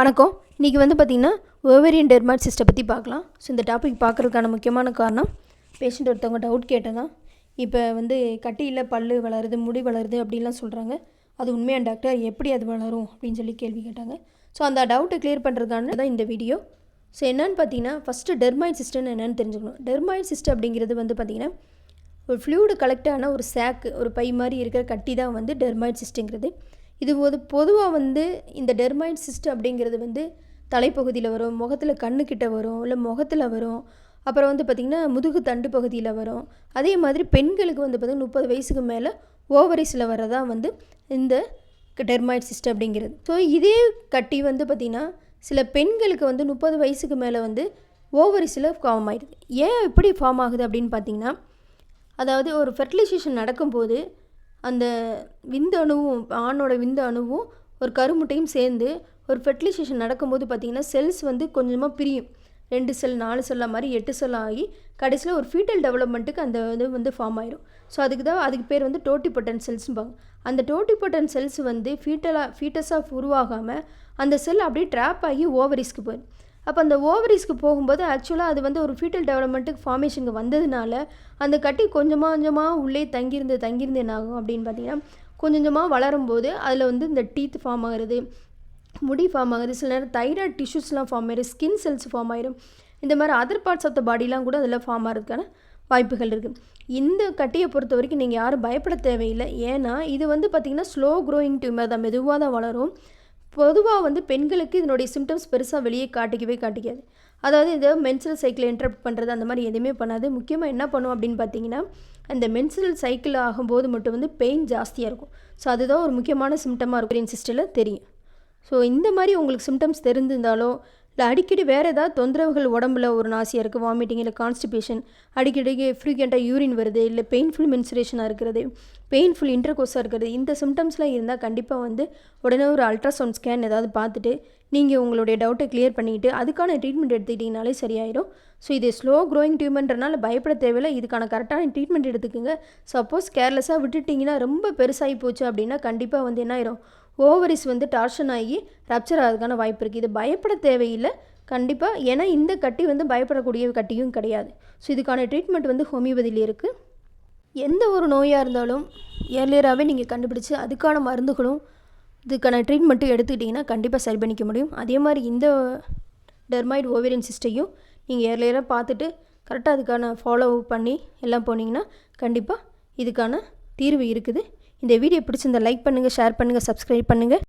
வணக்கம். இன்றைக்கி வந்து பார்த்திங்கன்னா ஓவேரியன் டெர்மாட் சிஸ்ட்டை பற்றி பார்க்கலாம். ஸோ இந்த டாபிக் பார்க்குறதுக்கான முக்கியமான காரணம் பேஷண்ட் ஒருத்தவங்க டவுட் கேட்டதான் இப்போ வந்து கட்டியில் பல் வளருது முடி வளருது அப்படின்லாம் சொல்கிறாங்க அது உண்மையான டாக்டர்? எப்படி அது வளரும் அப்படின்னு சொல்லி கேள்வி கேட்டாங்க. ஸோ அந்த டவுட்டை கிளியர் பண்ணுறதுக்கான தான் இந்த வீடியோ ஸோ என்னென்னு பார்த்தீங்கன்னா ஃபஸ்ட்டு டெர்மாய்ட் சிஸ்டம்னு என்னென்னு தெரிஞ்சுக்கணும். டெர்மாய்ட் சிஸ்டம் அப்படிங்கிறது வந்து பார்த்திங்கன்னா ஒரு ஃப்ளூடு கலெக்டான ஒரு சேக்கு ஒரு பை மாதிரி இருக்கிற கட்டி தான் வந்து டெர்மாய்ட் சிஸ்டங்கிறது இது ஒரு பொதுவாக வந்து இந்த டெர்மைட் சிஸ்ட் அப்படிங்கிறது வந்து தலைப்பகுதியில் வரும் முகத்தில் கண்ணுக்கிட்ட வரும் இல்லை முகத்தில் வரும். அப்புறம் வந்து பார்த்திங்கன்னா முதுகு தண்டு பகுதியில் வரும். அதே மாதிரி பெண்களுக்கு வந்து பார்த்திங்கன்னா முப்பது வயசுக்கு மேலே ஓவரிஸில் வரதான் வந்து இந்த டெர்மாய்ட் சிஸ்ட் அப்படிங்கிறது. ஸோ இதே கட்டி வந்து பார்த்திங்கன்னா சில பெண்களுக்கு வந்து முப்பது வயசுக்கு மேலே வந்து ஓவரிஸில் ஃபார்ம் ஆயிடுது. ஏன் எப்படி ஃபார்ம் ஆகுது அப்படின்னு பார்த்தீங்கன்னா அதாவது ஒரு ஃபெர்டிலைசேஷன் நடக்கும்போது அந்த விந்து அணுவும் ஆணோட விந்து அணுவும் ஒரு கருமுட்டையும் சேர்ந்து ஒரு ஃபெர்டிலைசேஷன் நடக்கும்போது பார்த்திங்கன்னா செல்ஸ் வந்து கொஞ்சமாக பிரியும். ரெண்டு செல் நாலு செல்லாக மாதிரி எட்டு செல் ஆகி கடைசியில் ஒரு ஃபீட்டல் டெவலப்மெண்ட்டுக்கு அந்த இது வந்து ஃபார்ம் ஆயிடும் ஸோ அதுக்கு தான் அதுக்கு பேர் வந்து டோட்டிபட்டன் செல்ஸ்பாங்க அந்த டோட்டிபட்டன் செல்ஸ் வந்து ஃபீட்டலாக ஃபீட்டஸாக உருவாகாமல் அந்த செல் அப்படியே ட்ராப் ஆகி ஓவரிஸ்க்கு போயிடும் அப்போ அந்த ஓவரிஸ்க்கு போகும்போது ஆக்சுவலாக அது வந்து ஒரு ஃபீட்டல் டெவலப்மெண்ட்டுக்கு ஃபார்மேஷனுக்கு வந்ததுனால அந்த கட்டி கொஞ்சமாக கொஞ்சமாக உள்ளே தங்கியிருந்து தங்கியிருந்து என்ன ஆகும் அப்படின்னு பார்த்தீங்கன்னா கொஞ்சம் கொஞ்சமாக வளரும்போது அதில் வந்து இந்த டீத் ஃபார்ம் ஆகிறது முடி ஃபார்ம் ஆகுது சில நேரம் தைராய்டு டிஷ்யூஸ்லாம் ஃபார்ம் ஆயிடும் ஸ்கின் செல்ஸ் ஃபார்ம் ஆயிடும் இந்த மாதிரி அதர் பார்ட்ஸ் ஆஃப் த பாடிலாம் கூட அதில் ஃபார்ம் ஆகிறதுக்கான வாய்ப்புகள் இருக்குது இந்த கட்டியை பொறுத்த வரைக்கும் நீங்கள் யாரும் பயப்பட தேவையில்லை. ஏன்னா இது வந்து பார்த்திங்கன்னா ஸ்லோ க்ரோயிங் டியூமர் தான். மெதுவாக தான் வளரும். பொதுவாக வந்து பெண்களுக்கு இதனுடைய சிம்டம்ஸ் பெருசாக வெளியே காட்டிக்கவே காட்டிக்காது. அதாவது இந்த மென்சுரல் சைக்கிளை இன்டரப்ட் பண்ணுறது அந்த மாதிரி எதுவுமே பண்ணாது. முக்கியமாக என்ன பண்ணும் அப்படின்னு பார்த்தீங்கன்னா அந்த மென்சுரல் சைக்கிள் ஆகும்போது மட்டும் வந்து பெயின் ஜாஸ்தியாக இருக்கும். ஸோ அதுதான் ஒரு முக்கியமான சிம்டமாக இருக்கும். சிஸ்டரில் தெரியும். ஸோ இந்த மாதிரி உங்களுக்கு சிம்டம்ஸ் தெரிஞ்சிருந்தாலோ இல்லை அடிக்கடி வேறு ஏதாவது தொந்தரவுகள் உடம்புல ஒரு நாசியாக இருக்குது வாமிட்டிங் இல்லை கான்ஸ்டிபேஷன் அடிக்கடி ஃப்ரீக்வெண்ட்டாக யூரின் வருது இல்லை பெயின்ஃபுல் மென்சுரேஷனாக இருக்கிறது பெயின்ஃபுல் இன்டர்கோஸாக இருக்கிறது இந்த சிம்டம்ஸ்லாம் இருந்தால் கண்டிப்பாக வந்து உடனே ஒரு அல்ட்ராசவுண்ட் ஸ்கேன் ஏதாவது பார்த்துட்டு நீங்கள் உங்களுடைய டவுட்டை கிளியர் பண்ணிக்கிட்டு அதுக்கான ட்ரீட்மெண்ட் எடுத்துக்கிட்டிங்கனாலே சரியாயிடும் ஸோ இது ஸ்லோ க்ரோயிங் டியூமர்ன்றனால பயப்பட தேவையில்லை. இதுக்கான கரெக்டான ட்ரீட்மெண்ட் எடுத்துக்கோங்க. சப்போஸ் கேர்லெஸ்ஸாக விட்டுட்டிங்கன்னா ரொம்ப பெருசாகி போச்சு அப்படின்னா கண்டிப்பாக வந்து என்ன ஆயிரும்? ஓவரிஸ் வந்து டார்ஷன் ஆகி ரப்சர் ஆகிறதுக்கான வாய்ப்பு இருக்குது இது பயப்பட தேவையில்லை. கண்டிப்பாக ஏன்னா இந்த கட்டி வந்து பயப்படக்கூடிய கட்டியும் கிடையாது. ஸோ இதுக்கான ட்ரீட்மெண்ட் வந்து ஹோமியோபதியில் இருக்குது எந்த ஒரு நோயாக இருந்தாலும் ஏர்லியராகவே நீங்கள் கண்டுபிடிச்சி அதுக்கான மருந்துகளும் இதுக்கான ட்ரீட்மெண்ட்டும் எடுத்துக்கிட்டிங்கன்னா கண்டிப்பாக சரி பண்ணிக்க முடியும். அதே மாதிரி இந்த டெர்மாய்டு ஓவேரியன் சிஸ்டையும் நீங்கள் ஏர்லியராக பார்த்துட்டு கரெக்டாக அதுக்கான ஃபாலோ பண்ணி எல்லாம் போனீங்கன்னா கண்டிப்பாக இதுக்கான தீர்வு இருக்குது. இந்த வீடியோ பிடிச்சிருந்த லைக் பண்ணுங்கள் ஷேர் பண்ணுங்கள் சப்ஸ்கிரைப் பண்ணுங்கள்